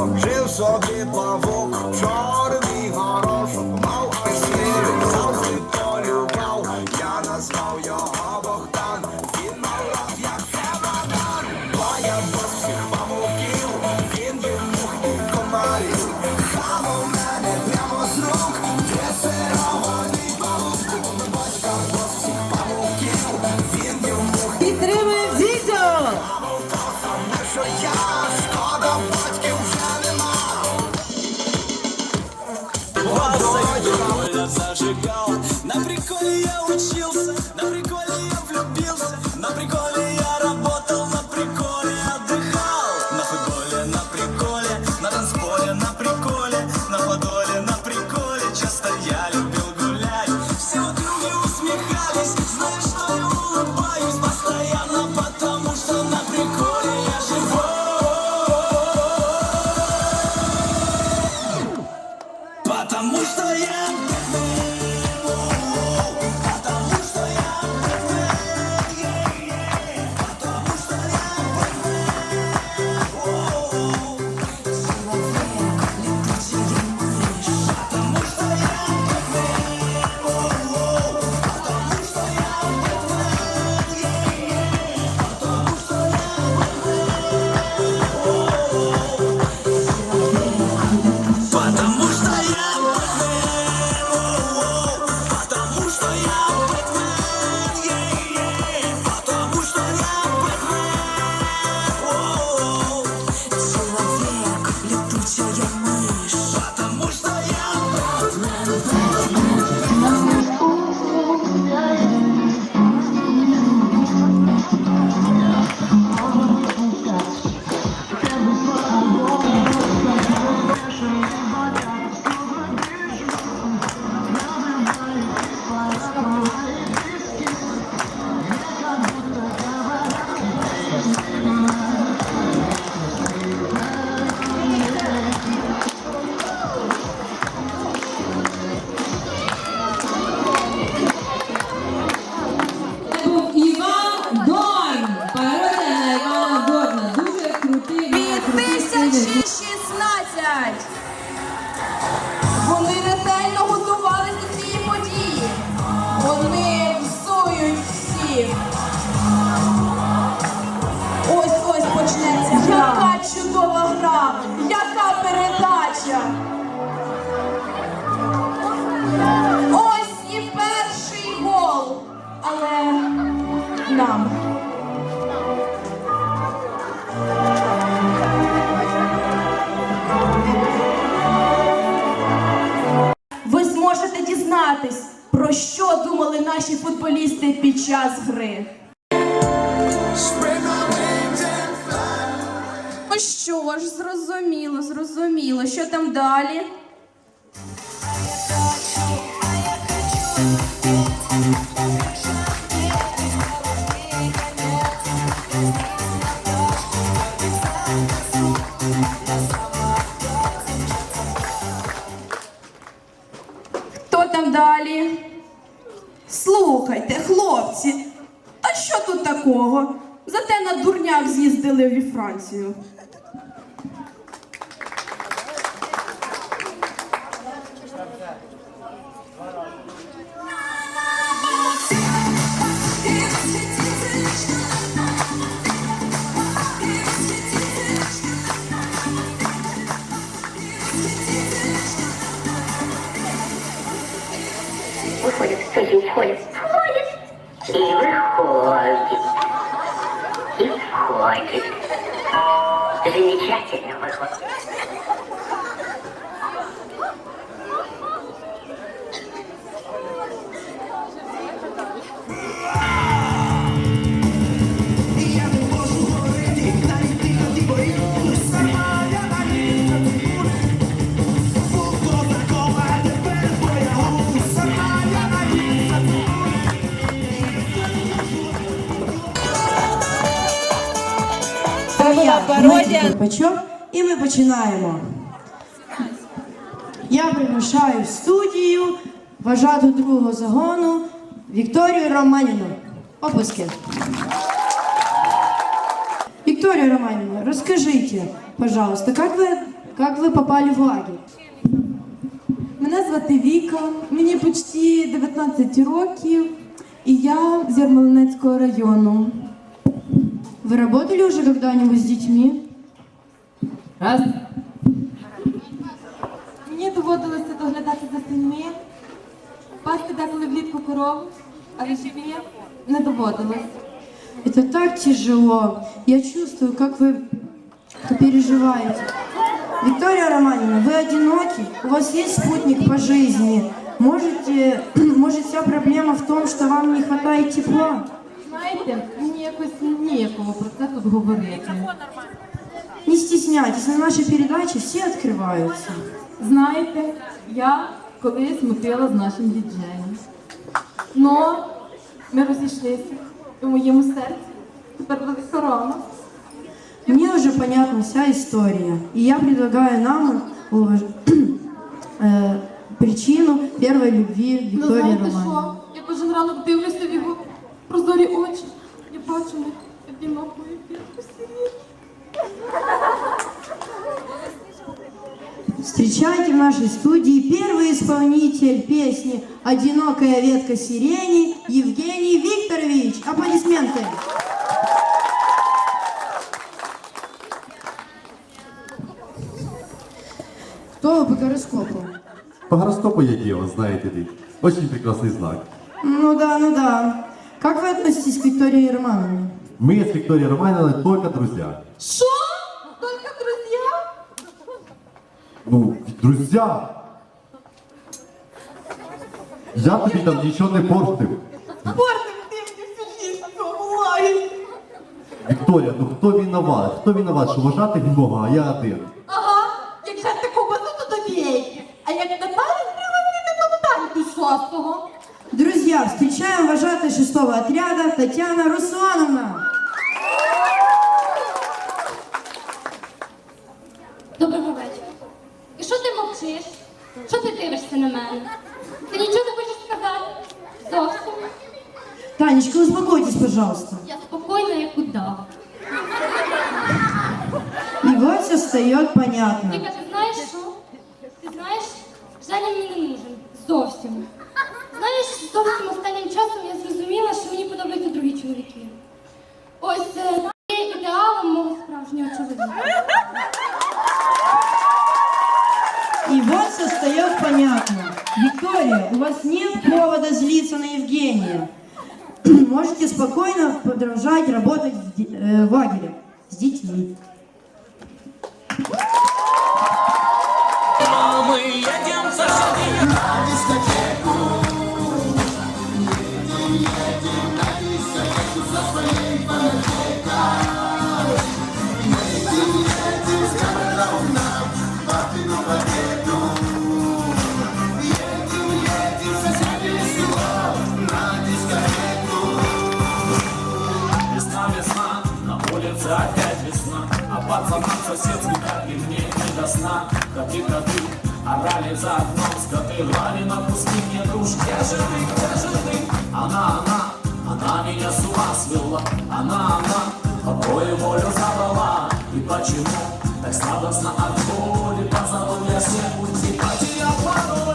вухом. Жив собі павук, чорний go. Ось ось почнеться гра. Яка чудова гра! Яка передача! Ось і перший гол. Але нам. Час гри. Ну що ж, зрозуміло, зрозуміло. Що там далі? Хто Францію. Выходит, студию входит. Входит. И выходит. like it. To be ejected, that what. Була пародія. І ми починаємо. Я приглашаю в студію вважату другого загону Вікторію Романівну. Опуски. Виктория Романовна, расскажите, пожалуйста, как вы как вы попали в лагерь? Мене звати Віка, мені почти 19 років, і я з Ярмолинецького району. Вы работали уже когда-нибудь с детьми? Раз. Мені доводилося доглядати за синьми, пасти деколи влітку коров, але живі не доводилось. Это так тяжело. Я чувствую, как вы переживаете. Виктория Романина, вы одиноки? У вас есть спутник по жизни? Можете, может, вся проблема в том, что вам не хватает тепла? Знаєте, мені якось ніяково про це тут говорити. Не стесняйтесь, на нашей передаче все открываются. Знаєте, я колись мутила з нашим діджеєм. Но ми розійшлися і в моєму серці тепер велика рана. Мне уже понятна вся история, и я предлагаю нам уваж- э, причину первой любви Ну Виктории знаєте Романовны. що? Я кожен ранок дивлюся в його прозорі очі. Я бачу них одинокою квітку сирені. Встречайте в нашей студии первый исполнитель песни «Одинокая ветка сирени» Евгений Викторович. Аплодисменты. Кто вы по гороскопу? По гороскопу я дева, знаете ли. Очень прекрасный знак. Ну да, ну да. Как вы относитесь к Виктории Романовне? Мы с Викторией Романовной только друзья. Що? Тільки друзі? Ну, друзья! Я тобі там нічого не портив. Портив ти мені лагері. Вікторія, ну хто виноват? Хто виноват, що вважати Бога, а я один? Друзья, встречаем вожатой шестого отряда Татьяна Руслановна. Доброго вечора. І що ти мовчиш? Що ти дивишся на мене? Ти нічого не хочеш сказати? Зовсім. Танечка, успокойтесь, пожалуйста. Я спокійна, як удава. И вот все встает понятно. Ти знаєш що? Ти знаєш, Женя мені не нужен. Зовсім. Знаєш, зовсім останнім часом я зрозуміла, що мені подобаються другі чоловіки. Ось е, ти є ідеалом мого справжнього чоловіка. И вот все встает понятно. Виктория, у вас нет повода злиться на Евгения. Можете спокойно продолжать работать в, де- э, в лагере с детьми. соседский, и мне не до сна. Коты-коты орали за окном скоты Рвали на куски. Мне душ Где же ты, где же ты? Она, она, она меня с ума свела Она, она, покою волю забрала И почему так сладостно от боли позабыл я всем уйти, потерял подол